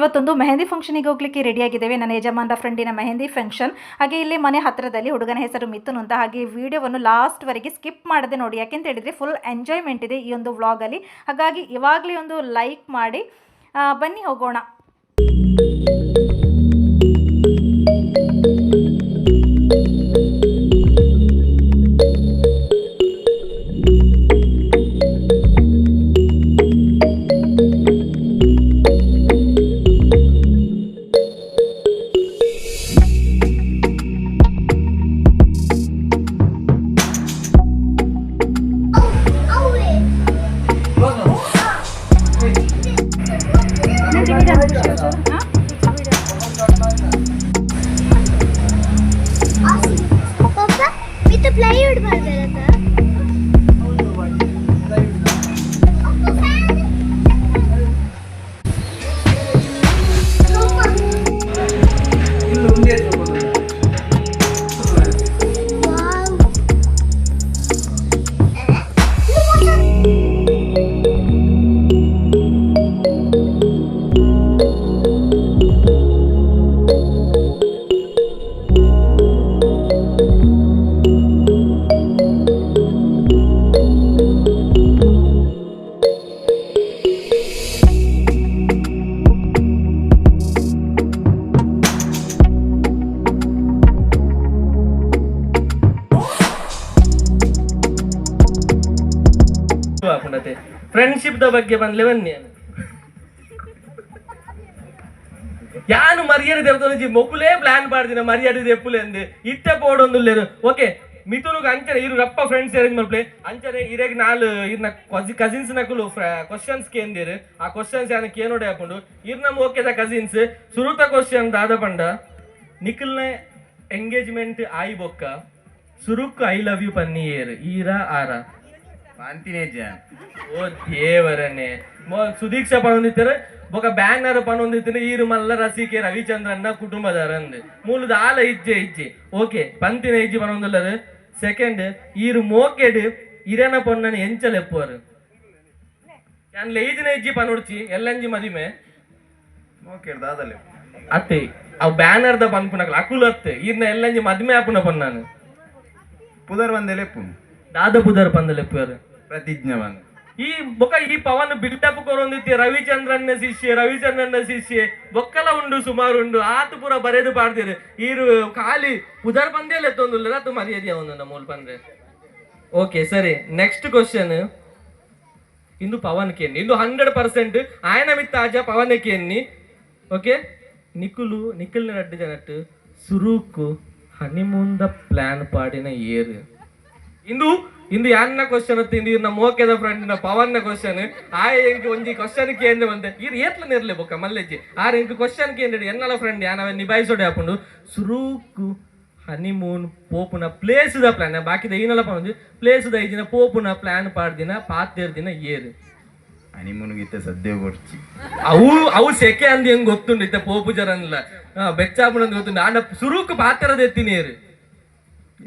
ನಾವಿವತ್ತೊಂದು ಮೆಹಂದಿ ಫಂಕ್ಷನಿಗೆ ಹೋಗ್ಲಿಕ್ಕೆ ರೆಡಿಯಾಗಿದ್ದೇವೆ ನನ್ನ ಯಜಮಾನರ ಫ್ರೆಂಡಿನ ಮೆಹಂದಿ ಫಂಕ್ಷನ್ ಹಾಗೆ ಇಲ್ಲಿ ಮನೆ ಹತ್ತಿರದಲ್ಲಿ ಹುಡುಗನ ಹೆಸರು ಮಿಥುನ್ ಅಂತ. ಹಾಗೆ ವಿಡಿಯೋವನ್ನು ಲಾಸ್ಟ್ವರೆಗೆ ಸ್ಕಿಪ್ ಮಾಡದೆ ನೋಡಿ. ಯಾಕೆಂತ ಹೇಳಿದ್ರೆ ಫುಲ್ ಎಂಜಾಯ್ಮೆಂಟ್ ಇದೆ ಈ ಒಂದು ವ್ಲಾಗಲ್ಲಿ ಹಾಗಾಗಿ ಇವಾಗಲೇ ಒಂದು ಲೈಕ್ ಮಾಡಿ ಬನ್ನಿ ಹೋಗೋಣ. ಹಾಕೊಂಡತೆ ಫ್ರೆಂಡ್ಶಿಪ್ ದ ಬಗ್ಗೆ ಬಂದ್ಲೆ ಬನ್ನಿ ಯಾನು ಮರ್ಯಾದೆ ದೇವತನಜಿ ಮೊಕುಲೇ ಪ್ಲಾನ್ ಮಾಡ್ದಿನ ಮರ್ಯಾದೆ ದೆಪ್ಪುಲೆ ಅಂದೆ. ಇತ್ತೆ ಪೋಡೊಂದುಲ್ಲೇರು ಓಕೆ ಮಿಥುನುಗ ಅಂಚನೆ, ಇರು ರಪ್ಪ ಫ್ರೆಂಡ್ಸ್ ಅರೇಂಜ್ ಮಲ್ಪಲೆ ಅಂಚನೆ ಇರೆಗ್ ನಾಲ್, ಇರ್ನ ಕಸಿನ್ಸ್ ನಕುಲು ಕ್ವಶನ್ಸ್ ಕೇಂದಿರು. ಆ ಕ್ವಶನ್ಸ್ ಯಾನ ಕೇನೋಡೆ ಹಾಕೊಂಡು ಇರ್ ನಮ್ ಓಕೆದ ಕಸಿನ್ಸ್ ಸುರುತ ಕ್ವಶನ್ ದಾದ ಪಂಡ, ನಿಖಿಲ್ನ ಎಂಗೇಜ್ಮೆಂಟ್ ಆಯಿ ಬೊಕ್ಕ, ಸುರುಕ್ ಐ ಲವ್ ಯು ಪನ್ನಿಯೇರು ಈರ, ಆರ. ಪಾಂತಿನೇಜ ಓ ದೇವರನೆ ಮೊ ಸುದೀಕ್ಷಾ ಪನೊಂದಿತ್ತಾರೆ ಬೊಕ ಬ್ಯಾನರ್ ಪನೊಂದಿತ್ತಾರೆ ಈರು ಮಲ್ಲ ರಸಿಕೆ ರವಿಚಂದ್ರನ್ನ ಕುಟುಂಬದರ ಅಂದ್ ಮೂಲದ ಆಲ ಇಜ್ಜೆ ಇಜ್ಜೆ. ಓಕೆ ಪಂತಿನ ಇಜ್ಜಿ ಪನೊಂದುಲ್ಲರು ಸೆಕೆಂಡ್ ಈರು ಮೋಕೆಡ್ ಇರನ ಪೊನ್ನನ ಎಂಚಲೆಪ್ಪೋರು ಯಾನ್ ಲೈದಿನ ಇಜ್ಜಿ ಪನೊಡ್ಚಿ ಎಲ್ಲಂಜಿ ಮದಿಮೆ. ಓಕೆ ದಾದಲೆ ಅತ್ತೆ ಅವ್ ಬ್ಯಾನರ್ ದ ಪನ್ಪುನಕಲ್ ಅಕುಲು ಅತ್ತೆ ಈರ್ನ ಎಲ್ಲಂಜಿ ಮದಿಮೆ ಆಪುನ ಪೊನ್ನಾನು. ಪುದರ್ ಬಂದೆಲೆ ಪುನ್ ದಾದ ಬುದರ್ ಪಂದಲೆಪ್ಪೋರು ಪ್ರತಿಜ್ಞೆ ಬಂದು ಈ ಬೊಕ ಈ ಪವನ್ ಬಿಲ್ಡಪ್ ಕೊರೊಂದಿತ್ತೆ ರವಿಚಂದ್ರನ್ನ ಶಿಷ್ಯ ರವಿಚಂದ್ರನ್ನ ಶಿಷ್ಯ ಬೊಕ್ಕಲ ಉಂಡು, ಸುಮಾರು ಉಂಡು, ಆತು ಪೂರ ಬರೆದು ಪಾಡ್ದಿರು ಈರು ಖಾಲಿ ಪುದರ್ ಬಂದೇಲೆ ಎತ್ತೊಂದುಲ್ಲ ಅದು ಮರ್ಯಾದೆ ಅವನು ಮೂಲ್ ಬಂದ್ರೆ ಓಕೆ ಸರಿ. ನೆಕ್ಸ್ಟ್ ಕ್ವಶನ್ ಇಂದು ಪವನ್ ಕೇನಿ ಇಂದು ಹಂಡ್ರೆಡ್ ಪರ್ಸೆಂಟ್ ಆಯನ ಮಿತ್ತ ಆಜ ಪವನ್ ಕೇನಿ ಓಕೆ ನಿಖುಲು ನಿಖಿಲ್ನ ರಡ್ಡು ಜನಟ್ಟು, ಸುರೂಕು ಹನಿಮೂನ್ ದ ಪ್ಲಾನ್ ಪಾಡಿನ ಏರು. ಇಂದು ಇಂದು ಯಾನ್ನ ಕ್ವಶನ್ ಅತ್ತ ಇಂದು ನಮ್ಮ ಓಕೆದ ಫ್ರೆಂಡ್ ಪವನ್ನ ಕ್ವಶನ್ ಆ ಎಂಕ್ ಒಂಜಿ ಕ್ವಶನ್ ಕೇಂದ್ರ ಬಂದೆ? ಇದು ಏತ್ಲ ನಿರ್ಲೆ ಬೊಕ್ಕ ಮಲ್ಲೆಜ್ಜಿ. ಆರ್ ಎಂಕ್ ಕ್ವಶನ್ ಕೇಂದ್ರ ಎನ್ನಲ ಫ್ರೆಂಡ್ ಯಾನವ ನಿಭಾಯಿಸೋಡೆ ಹಾಕೊಂಡು ಸುರೂಕು ಹನಿಮೂನ್ ಪೋಪುನ ಪ್ಲೇಸ್ ದ ಪ್ಲಾನ್ ಬಾಕಿದ ಏನಲ್ಲ ಪಂದು ಪ್ಲೇಸ್ ದ ಐದಿನ ಪೋಪುನ ಪ್ಲಾನ್ ಪಾಡ್ದಿನ ಪಾತೇರ್ ದಿನ ಏರು. ಹನಿಮೂನ್ಗಿತ್ತೆ ಸದ್ಯ ಕೊಡ್ಚಿ ಅವು ಅವು ಸೆಕೆ ಅಂದ್ ಹೆಂಗ್ ಗೊತ್ತುಂಡು ಇತ್ತ ಪೋಪು ಜರನ್ಲ ಬೆಚ್ಚಾಪುನ ಗೊತ್ತುಂಡು. ಆಂಡ ಸುರೂಕು ಪಾತ್ರದ ಎತ್ತಿನ ಏರು.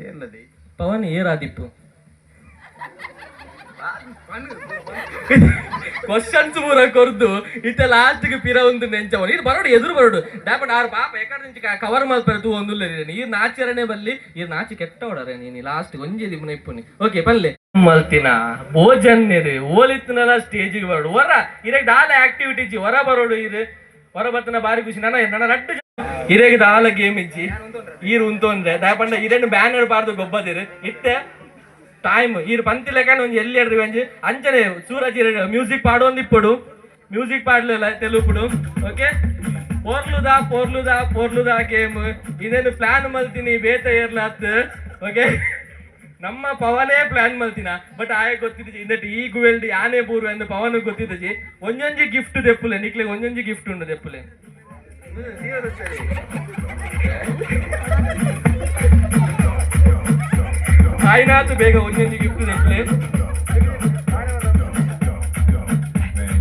ಏರ್ಲದೆ ಪವನ್ ಏರಾದಿಪ್ಪು ಕ್ವಶನ್ಸ್ ಮೂರ ಕೊರ್ದು. ಇತ್ತ ಲಾಸ್ಟ್ಗೆ ಪಿರ ಒಂದು ನೆಂಚವ ನೀರು ಬರೋಡು ಎದುರು ಬರೋಡು. ಡಾಪಟ್ ಆರು ಪಾಪ ಎಕಡೆ ನಿಂಚ ಕವರ್ ಮಾಡ್ತಾರೆ ತೂ ಒಂದು ನೀರ್ ನಾಚರಣೆ ಬಲ್ಲಿ ನಾಚಿ ಕೆಟ್ಟ ಹೊಡರೆ ನೀನು ಲಾಸ್ಟ್ ಒಂಜಿ ದಿನ ಇಪ್ಪುನಿ ಓಕೆ ಬಲ್ಲೆ ಮಲ್ತಿನ ಭೋಜನ್ಯರು ಓಲಿತ್ನಲ್ಲ ಸ್ಟೇಜಿಗೆ ಬರೋಡು. ಹೊರ ಇರಗ್ ದಾಲ ಆಕ್ಟಿವಿಟೀಸ್ ಹೊರ ಬರೋಡು ಇರು. ಹೊರ ಬರ್ತನ ಬಾರಿ ಖುಷಿ. ನನ್ನ ನನ್ನ ರಟ್ಟು ಇರೆಗ್ ದಾಲ ಗೇಮ್ ಇಜ್ಜಿ. ಈರು ಉಂತು ಅಂದ್ರೆ ದಾಪಂಡ ಇರೇನು ಬ್ಯಾನರ್ ಹೇಳ್ಬಾರ್ದು ಗೊಬ್ಬದಿರು. ಇತ್ತೆ ಟೈಮ್ ಈರು ಪಂತಿ ಲೆಕ್ಕನ ಒಂಜಿ ಎಲ್ಲಿ ಹೇಳ್ರಿ ಒಂಜಿ ಅಂಚನೆ ಸೂರಜ್ ಮ್ಯೂಸಿಕ್ ಪಾಡೊಂದು ಇಪ್ಪಡು ಮ್ಯೂಸಿಕ್ ಪಾಡ್ಲಿಲ್ಲ తెలుపుడు ಓಕೆ ಪೋರ್ಲುದಾ ಪೋರ್ಲುದಾ ಪೋರ್ಲುದಾ ಗೇಮ್ ಇದೇನು ಪ್ಲಾನ್ ಮಲ್ತೀನಿ ಬೇತ ಏರ್ಲಾತ್ ಓಕೆ ನಮ್ಮ ಪವನೇ ಪ್ಲಾನ್ ಮಲ್ತಿನ ಬಟ್ ಆಯ ಗೊತ್ತಿದ್ದ ಇಂದಟ್ ಈ ಗುವೆಲ್ಡ್ ಯಾನೇ ಬೂರು ಎಂದು ಪವನ್ ಗೊತ್ತಿದ್ದಜಿ ಒಂಜೊಂಜಿ ಗಿಫ್ಟ್ ದೆಪ್ಪುಲೆ ನಿಕ್ಲೆ ಒಂಜೊಂಜಿ ಗಿಫ್ಟ್ ಉಂಡು ದೆಪ್ಪುಲೆ ಆಯ್ನಾತು ಬೇಗ ಒಂದೊಂದು ಗಿಫ್ಟ್ ದೆಪ್ಪಲೆ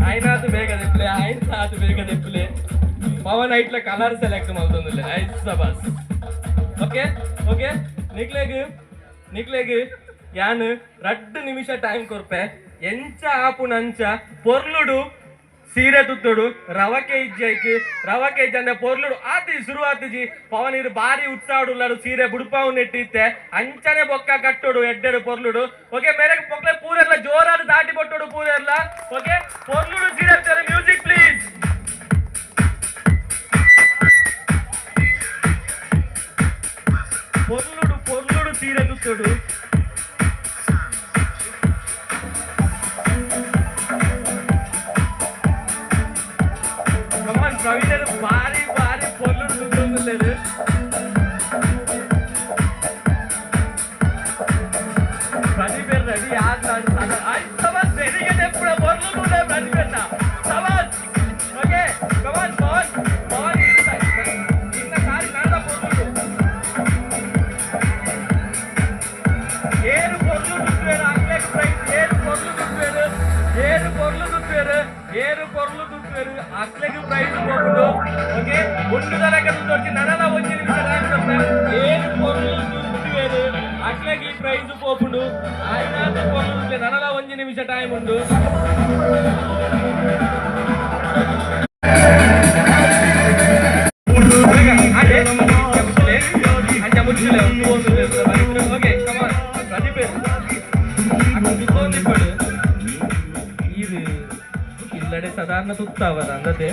ಆಯ್ನಾತು ಬೇಗ ದೆಪ್ಪಲೆ ಆಯ್ನಾತು ಬೇಗ ದೆಪ್ಪಲೆ ಪವನ್ ಐಟ್ಲ ಕಲರ್ ಸೆಲೆಕ್ಟ್ ಮಾಡ್ತೊಂದಿಲ್ಲ. ಆಯ್ತು ಸಬಾಸ್ ಓಕೆ ಓಕೆ ನಿಕ್ಲೆಗ್ ನಿಕ್ಲೆಗ್ ಯಾನ್ ರಡ್ಡು ನಿಮಿಷ ಟೈಮ್ ಕೊರ್ಪೆ. ಎಂಚ ಆಪುನ ಅಂಚ ಪೊರ್ಲುಡು ಸೀರೆ ತುತ್ತುಡು ರವಕೆ ಇಜ್ಜೈಕ್ ರವಕೆ ಇಜ್ಜಂದೆ ಪೊರ್ಲುಡು ಆತಿ ಶುರು ಆತಿಜಿ ಪವನೀರು ಬಾರಿ ಉತ್ಸಾಹುಡುಲ್ಲಾಡು ಸೀರೆ ಬುಡುಪಾವು ನೆಟ್ಟಿತ್ತೆ ಅಂಚನೆ ಬೊಕ್ಕ ಕಟ್ಟೋಡು ಎಡ್ಡೆಡು ಪೊರ್ಲುಡು ಓಕೆ ಮೇರೆ ಪೊಕ್ಲೆ ಪೂರೆಲ್ಲ ಜೋರಾದ ದಾಟಿ ಕೊಟ್ಟೋಡು ಪೂರೆಲ್ಲ ಓಕೆ ಪೊರ್ಲುಡು ಸೀರೆ ಮ್ಯೂಸಿಕ್ ಪ್ಲೀಸ್ పొర్లుడు పొర్లుడు తీరెగుతుడు ಏರು ಪೊರ್ಲು ದುಡ್ಬೇರು ಆಗ್ಲೇಕ್ ಪ್ರೈಸ್ ಹೋಗುದು ಓಕೆ ಒಂದು ತನಕ ದುಡ್ಡು ನನಲ ಒಂದು ನಿಮಿಷ ಏರು ಪೊರ್ಲು ದುಡ್ಬೇರು ಆಗ್ಲೇಕ್ ಈ ಪ್ರೈಸ್ ಹೋಗುದು ಆಯ್ನಾದ ಪೊರ್ಲು ದುಡ್ಲೆ ನನಲ ಒಂದು ನಿಮಿಷ ಟೈಮ್ ಉಂಡು ఓకే కమాన్ ప్రతిపేరు అక్కడ కూర్చొని ఇప్పుడు ఇది ಇಲ್ಲಡೆ ಸಾಧಾರಣ ತುತ್ತಾವರ ಅಂದತೆ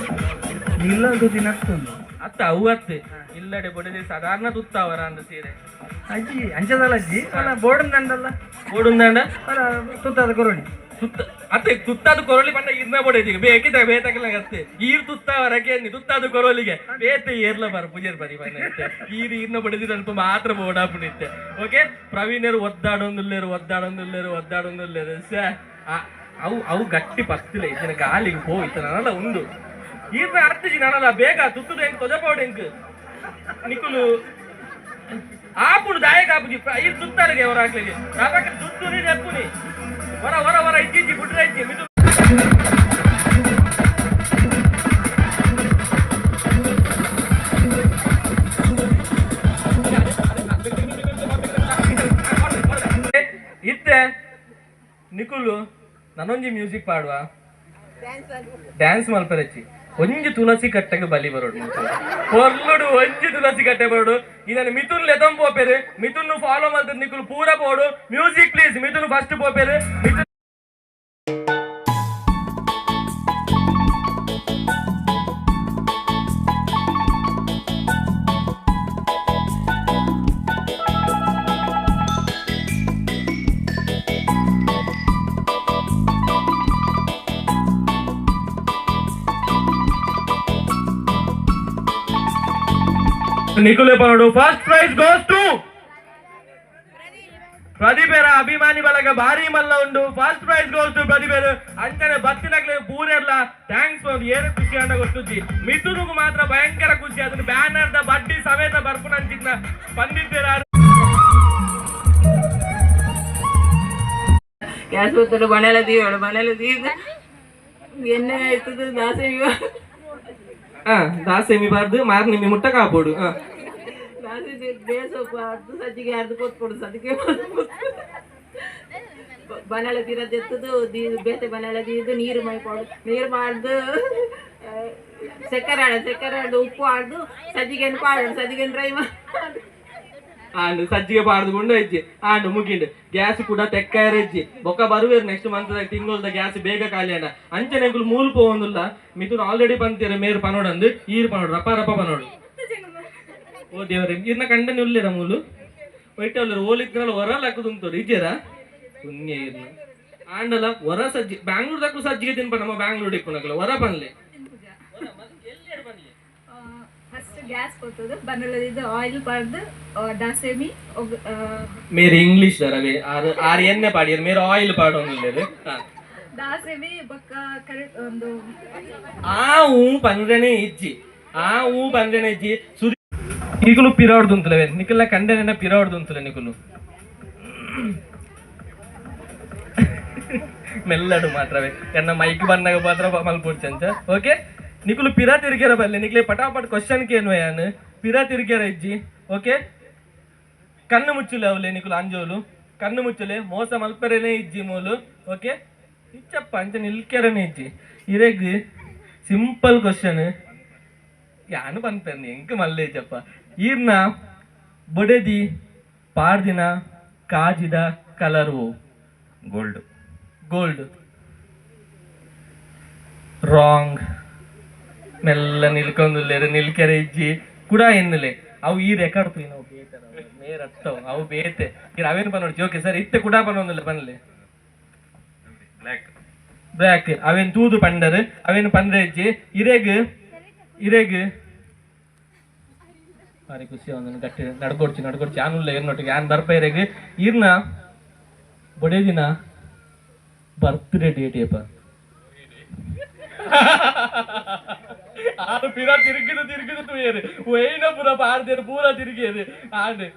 ನಿಲ್ಲದು ದಿನ ಅತ್ತ ಅತ್ತೆ. ಇಲ್ಲಡೆ ಬಡದೆ ಸಾಧಾರಣ ತುತ್ತಾವರ ಅಂದ ಸೀರೆ. ಅಜ್ಜಿ ಅಂಚದಲ್ಲ ಅಜ್ಜಿ ಬೋರ್ಡ್ ದಂಡಲ್ಲ ಬೋರ್ಡ್ ದಂಡ ತುತ್ತದ ಕೊರೋಣಿ ತುತ್ತ ಅತ್ತೆ ತುತ್ತಾದ ಕೊರೋಲಿ ಬಂದ ಇದ್ನ ಬೊಡೈತಿಗೆ ಬೇಕಿದ ಬೇತಕಲ್ಲ ಅತ್ತೆ. ಈರ್ ತುತ್ತಾವರಕ್ಕೆ ನೀ ತುತ್ತಾದ ಕೊರೋಲಿಗೆ ಬೇತೆ ಏರ್ಲ ಬರ ಪೂಜೆ ಬರಿ ಬಂದ ಈರ್ ಇರ್ನ ಬಡಿದಿರ ಅಲ್ಪ ಮಾತ್ರ ಓಡಾಪಿಡುತ್ತೆ ಓಕೆ? ಪ್ರವೀಣರು ಒದ್ದಾಡೊಂದಿಲ್ಲೇರು ಒದ್ದಾಡೊಂದಿಲ್ಲೇರು ಒದ್ದಾಡೊಂದಿಲ್ಲೇರು ಸ ಅವು ಅವು ಗಟ್ಟಿ ಬರ್ತಿಲ್ಲ. ಇದನ್ನ ಗಾಲಿಗೆ ಹೋಯ್ತು. ನನಲ್ಲ ಉಂಡು. ಈರ್ನ ಅರ್ಥಜಿ ನನಲ್ಲ ಬೇಗ ತುತ್ತುದು ಹೆಂಗ್ ತೊಜಪೋಡು ಹೆಂಗ್. ನಿಕುಲು ಆಪುಡು ದಾಯಕ ಆಪುಜಿ ಈ ತುತ್ತಾರಿಗೆ ಅವರಾಗ್ಲಿಗೆ ನಾಪಕ್ಕ ತುತ್ತು ನೀ? ನೆಪ್ಪುನಿ ವರ ವರ ವರ ಇಜ್ಜಿ ಇಜ್ಜಿ ಬಿಟ್ರೆ ಇಜ್ಜಿ ಮಿದು. ಇತ್ತೆ ನಿಕುಲು ನನೊಂಜಿ ಮ್ಯೂಸಿಕ್ ಪಾಡುವ? ಡ್ಯಾನ್ಸ್ ಮಲ್ಪರಚ್ಚಿ ಒಂಜಿ ತುಳಸಿ ಕಟ್ಟೆಗೆ ಬಲಿ ಬರೋಡು. ಕೊರ್ಲುಡು ಒಂಜಿ ತುಳಸಿ ಕಟ್ಟೆ ಬರೋಡು. ಇದನ್ನು ಮಿಥುನ್ ಲೆತಂ ಪೋಪೇರು. ಮಿಥುನ್ ಫಾಲೋ ಮಾಡ್ತಾರೆ ನಿಕ್ಕಲು ಪೂರ ಪೋಡು. ಮ್ಯೂಸಿಕ್ ಪ್ಲೀಸ್ ಮಿಥುನ್ ಫಸ್ಟ್ ಪೋಪೇರು. ಮಿಥುನ್ ನಿಕುಲೆ ಪರೋಡು ಫಸ್ಟ್ ಪ್ರೈಸ್ ಗೋಸ್ ಟು ಪ್ರದೀಪೇರ ಅಭಿಮಾನಿ ಬಳಗ ಭಾರಿ ಮಲ್ಲ ಉಂಡು ಫಸ್ಟ್ ಪ್ರೈಸ್ ಗೋಸ್ ಟು ಪ್ರದೀಪೇರು ಅಂಚನೆ ಬತ್ತಿನಕ್ಲೆ ಪೂರೆಲ್ಲ ಥ್ಯಾಂಕ್ಸ್ ಫಾರ್ ಏನು ಖುಷಿ ಅಂಡ ಗೊತ್ತುಜ್ಜಿ ಮಿಥುನಿಗೂ ಮಾತ್ರ ಭಯಂಕರ ಖುಷಿ ಅದನ್ನ ಬ್ಯಾನರ್ ದ ಬಡ್ಡಿ ಸಮೇತ ಬರ್ಪುನ ಬಂದಿದ್ದೀರ ಗ್ಯಾಸ್ ಬತ್ತಲು ಮನೆಯಲ್ಲ ದೀವಳು ಮನೆಯಲ್ಲ ತೀರ್ದ ಎಣ್ಣೆ ಆಯ್ತದ ದಾಸೆ ಹಾ, ದಾಸೆ ಬಾರ್ದು ಮಾರ್ ನಿಮಿ ಮುಟ್ಟ ಕಾಪೋಡು ಹಾ. ಬೇಸೊಪ್ಪು ಅರ್ದು ಸಜ್ಜಿಗೆ ಅರ್ದು ಕೊಟ್ಕೊಡು ಅದಕ್ಕೆ ಬನಳ ತೀರದ್ದು ಎತ್ತದು ಬೇತೆ ಬನಳ ತೀರ್ದು ನೀರು ಮೈಕೊಡು ನೀರು ಮಾಡ್ದು ಸಕ್ಕರೆ ಸಕ್ಕರೆ ಉಪ್ಪು ಆಡ್ದು ಸಜ್ಜಿಗೆ ಪಾಡು ಸಜ್ಜಿಗೆ ಡ್ರೈ ಮಾಡಿ. ಆಂಡ್ ಸಜ್ಜಿಗೆ ಪಾಡ್ದುಕೊಂಡು ಐತಿ. ಆಂಡ್ ಮುಗಿಂಡ್. ಗ್ಯಾಸ್ ಕೂಡ ತೆಕ್ಕಾಯರ ಇಜ್ಜಿ ಬೊಕ್ಕ ಬರುವೇರು ನೆಕ್ಸ್ಟ್ ಮಂತ್ ತಿಂಗಳದ ಗ್ಯಾಸ್ ಬೇಗ ಖಾಲಿ ಅಣ್ಣ ಅಂಕುಲು ಮೂಲು ಪೋವೊಂದುಲ್ಲ ಮಿಥುನ್ ಆಲ್ರೆಡಿ ಬಂತೀರ ಮೇರು ಪನೋಡಂದು ಈರ್ ಪನೋಡು, ರಪ್ಪ ರಪ್ಪ ಪನೋಡು. ಓ ದೇವರೇ, ಇರ್ನ ಕಂಡನೆ ಉಳ್ಳಿರ ಮೂಲು? ಒಯ್ಟ ಉಳ್ಳರು ಹೊರಲ್ ಹೊರಲ್ಲ ಹಾಕುದುಂಟು ಇದ್ದೀರ? ಪುಣ್ಯ ಇರ್ನ ಆಂಡಲ, ಹೊರ ಸಜ್ಜಿ, ಬ್ಯಾಂಗ್ಳೂರ್ ದಕ್ಕೂ ಸಜ್ಜಿಗೆ ತಿನ್ಪ, ನಮ್ಮ ಬ್ಯಾಂಗ್ಳೂರ್ ಇಪ್ಪನಕಲ್ಲ ಹೊರ ಬನ್ಲೆ ಫಸ್ಟ್ ಗ್ಯಾಸ್ ಕೊಟ್ಟದು ಬನ್ನಲದಿದ್ದು ಆಯಿಲ್ ಪಾಡ್ದು ದಾಸೆಮಿ ಮೇರೆ ಇಂಗ್ಲಿಷ್ ದರವೇ ಆರು ಆರು ಎಣ್ಣೆ ಪಾಡಿಯರು ಮೇರೆ ಆಯಿಲ್ ಪಾಡೋಂಗಿಲ್ಲ ಹಾ. ದಾಸೆಮಿ ಬೊಕ್ಕ ಕರೆಕ್ಟ್ ಒಂದು ಆ ಹೂ ಪಂದ್ರನೇ ಇಜ್ಜಿ. ಆ ಹೂ ಪಂದ್ರನೇ ಇಜ್ಜಿ. ಸುರಿ ಈಗಲೂ ಪಿರಾಡ್ದು ಅಂತಲೇ ನಿಕಲ್ಲ ಕಂಡನ ಪಿರಾಡ್ದು ಅಂತಲೇ ನಿಕಲು ಮೆಲ್ಲಡು ಮಾತ್ರವೇ ಎನ್ನ ಮೈಕ್ ಬಂದಾಗ ಮಾತ್ರ ಮಲ್ಪುಡ್ಚಂತ ಓಕೆ ನಿಕುಲು ಪಿರಾ ತಿರ್ಗ್ಯಾರ ಬಲ್ಲೆ ನಿಕ್ಲೆ ಪಟಾಪಟ್ ಕ್ವಶನ್ ಕೇನು ಯಾನ್? ಪಿರಾ ತಿರ್ಗ್ಯಾರ ಇಜ್ಜಿ ಓಕೆ ಕಣ್ಣು ಮುಚ್ಚಲೆ ಅವಲೆ ನಿಕುಲು ಅಂಜೋಲು. ಕಣ್ಣು ಮುಚ್ಚಲೆ ಮೋಸ ಮಲ್ಪರೇನೇ ಇಜ್ಜಿ ಮೂಲು ಓಕೆ ಇಚ್ಚಪ್ಪ ಅಂಚ ನಿಲ್ಕೆರನೇ ಇಜ್ಜಿ. ಇರೆಗ್ ಸಿಂಪಲ್ ಕ್ವಶನ್ ಯಾನು ಬಂತಂದು ಎಂಕ ಮಲ್ಲೆ ಇಜ್ಜಪ್ಪ? ಈರ್ನ ಬೊಡೆದಿ ಪಾಡ್ದಿನ ಕಾಜಿದ ಕಲರು? ಗೋಲ್ಡ್ ಗೋಲ್ಡ್ ರಾಂಗ್ ಮೆಲ್ಲ ನಿಲ್ಕೊಂದುಲ್ಲೇರು ನಿಲ್ಕೆರೆ ಇಜ್ಜಿ ಕೂಡ ಎನ್ನಲೆ. ಅವು ಈ ರೆಕಾರ್ಡ್ ಪುಯ್ ನಾವು ಬೇತಾರ ಮೇರ್ ಅಟ್ಟವ್ ಅವು ಬೇತೆ. ಈಗ ಅವೇನು ಪನ್ನೋಡು ಜೋಕೆ ಸರ್ ಇತ್ತೆ ಕೂಡ ಬನ್ನೊಂದಿಲ್ಲ ಪನ್ಲೆ ಬ್ಲ್ಯಾಕ್ ಬ್ಲ್ಯಾಕ್ ಅವೇನು ತೂದು ಪಂಡರ್ ಅವೇನು ಪಂಡ್ರೆ ಇಜ್ಜಿ? ಇರೆಗ್ ಇರೆಗ್. ಭಾರಿ ಖುಷಿ ಒಂದನ್ನು ಗಟ್ಟಿ ನಡ್ಕೊಡ್ಚಿ ನಡ್ಕೊಡ್ಚಿ. ಆನುಲ್ಲ ಏನೊಟ್ಟಿಗೆ ಯಾನ್ ಬರ್ಪ ಇರೆಗ್? ಇರ್ನ ಬಡೇ ದಿನ ಬರ್ತ್ಡೇ ಡೇಟ್ ಏಪ ஆடு பிற திருக்குது திருக்குது துயரு ஒயின புற ಪೂರ பூரா திருக்கியது ஆண்டு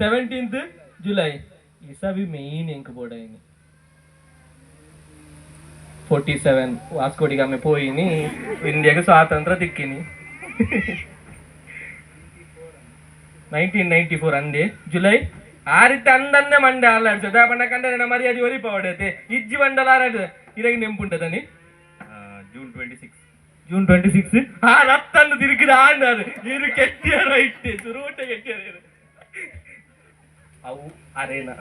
ಜುಲೈ ஜூலை இசாவி மெயின் எங்க போடாயினி ಫೋರ್ಟಿ ಸೆವೆನ್ ವಾಸ್ಕೋಡಿಗಾಮೆ ಪೋಯಿನಿ. ಇಂಡಿಯಾಗೆ ಸ್ವಾತಂತ್ರ್ಯ ತಿಕ್ಕಿನಿ. ನೈನ್ಟೀನ್ ನೈನ್ಟಿ ಫೋರ್ ಅಂದೆ. ಜುಲೈ ಆರಿತ ಅಂದನ್ನೇ ಮಂಡೆ ಆಲಾಡ್ಸೋದು ಆ ಪಂಡ ಕಂಡ ಮರ್ಯಾದೆ ಒಲಿಪ ಹೊಡೆಯುತ್ತೆ. ಇಜ್ಜಿ ಮಂಡಲ ಆರಾಡ್ಸೋದು ಇರಾಗಿ ನೆಂಪುಂಟದನಿ. June twenty six June twenty six ರತ್ತನ್ನು ತಿರುಗಿದ ಆಂಡಾರು ಇರು ರೈಟ್ ಇಟ್ಟೆ. ಸುರುಟ ಕೆಟ್ಟಿಯಾರ ಇರು. ಅವು ಅರೇನಾ.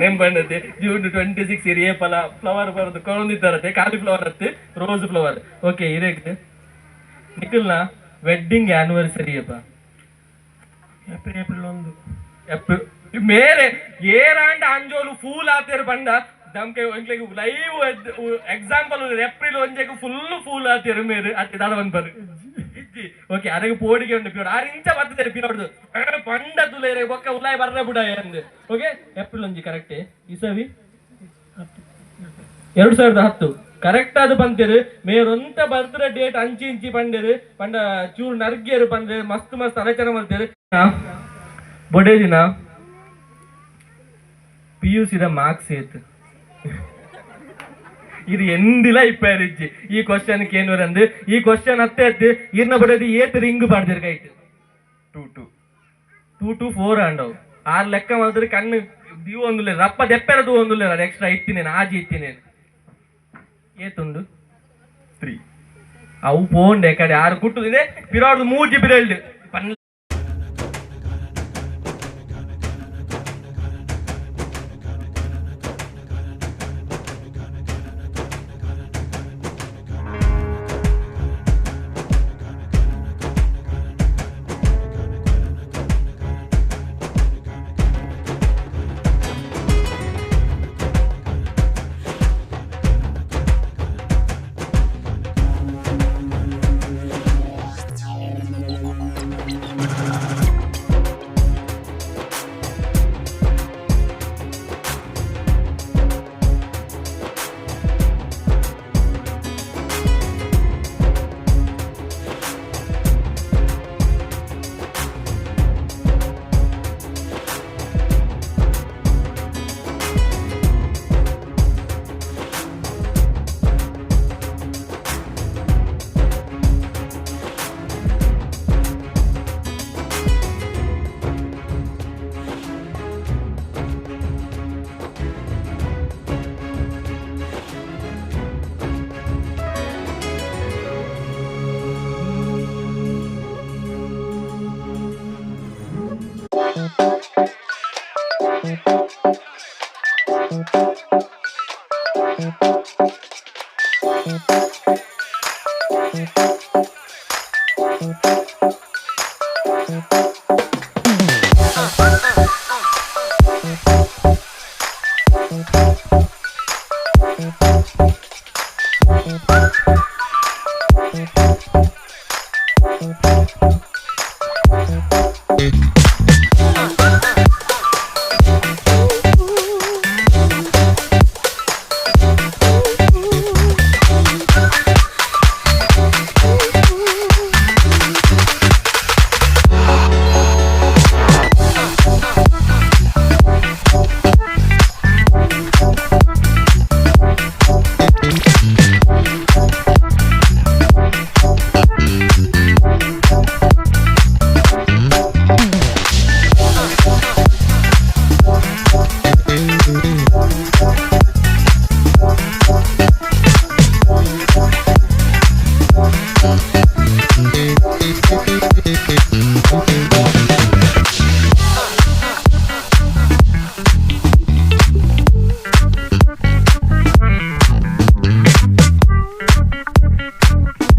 ನೆಂಬಣ್ಣತೆ ಜೂನ್ ಟ್ವೆಂಟಿ ಸಿಕ್ಸ್ ಇರಿಯೇ ಫಲ ಫ್ಲವರ್ ಬರೋದು. ಕೊಂದಿದ್ದಾರತ್ತೆ ಕಾಲಿಫ್ಲವರ್ ಅತ್ತೆ ರೋಸ್ ಫ್ಲವರ್ ಓಕೆ ಇರೇಕ್ತೆ ನಿಖಿಲ್ನ ವೆಡ್ಡಿಂಗ್ ಆನಿವರ್ಸರಿ ಅಪ್ಪ. ಏಪ್ರಿಲ್ ಏಪ್ರಿಲ್ ಒಂದು. ಏಪ್ರಿಲ್ ಮೇರೆ ಏರಾಂಡ ಅಂಜೋಲು ಫೂಲ್ ಆತೇರು ಪಂಡ ನಮ್ಗೆ ಒಂಕ್ಲೆಗ್ ಲೈವ್ ಎಕ್ಸಾಂಪಲ್ ಏಪ್ರಿಲ್ ಒಂಜೆಗ್ ಫುಲ್ ಫೂಲ್ ಆತೇರು ಮೇರೆ ಅತ್ತೆ ದಾದ ಇಜ್ಜಿ. ಓಕೆ ಅರೆಗೆ ಪೋಡಿಗೆ ಉಂಡು ಪಿನೋಡು ಆರು ಇಂಚ ಬರ್ತದೆ ಪಿನೋಡ್ದು ಪಂಡ ತುಲೇರೆ ಬೊಕ್ಕ ಉಲಾಯ್ ಬರ್ರೆ ಬಿಡ ಎಂದು ಓಕೆ ಏಪ್ರಿಲ್ ಒಂಜಿ ಕರೆಕ್ಟೇ ಇಸವಿ ಎರಡು ಸಾವಿರದ ಹತ್ತು. ಕರೆಕ್ಟ್ ಅದು ಬಂತೇರು ಮೇರೊಂತ ಬರ್ತ್ಡೇ ಡೇಟ್ ಅಂಚಿ ಇಂಚಿ ಪಂಡೇರು ಪಂಡ ಚೂರು ನರ್ಗಿಯರು ಪಂದ್ರೆ ಮಸ್ತ್ ಮಸ್ತ್ ಆಲೋಚನೆ ಮಾಡ್ತೇರು. ಬೊಡೆ ದಿನ ಪಿ ಯು ಸಿದ ಮಾರ್ಕ್ಸ್ ಏತ್. ಇದು ಎಂದಿಲ್ಲ ಇಪ್ಪಾರಿಜ್ಜಿ ಈ ಕ್ವಶನ್ ಏನು ಅಂದು ಈ ಕ್ವಶನ್ ಅತ್ತೆ ಅತ್ತೆ ಇರ್ನ ಬಡದಿ ಏತ್ ring ಬಾಡ್ದಿರ್ kite two two two two four ಅವ್ ಆರ್ ಲೆಕ್ಕ ಮಾಡಿದ್ರೆ ಕಣ್ಣು ದೀವ್ ಒಂದುಲೆ ರಪ್ಪ ದೆಪ್ಪೆರ ದೂ ಒಂದುಲೆ ನಾನು ಎಕ್ಸ್ಟ್ರಾ ಇತ್ತಿನೇನು ಆಜಿ ಇತ್ತಿನೇನು. ಏತುಂಡು? ತ್ರೀ ಅವು ಪೋಂಡೆ ಕಡೆ ಆರು ಕುಟ್ಟುದಿದೆ ಪಿರಾಡ್ದು ಮೂಜಿ ಬಿರಲ್ಡ್ thank you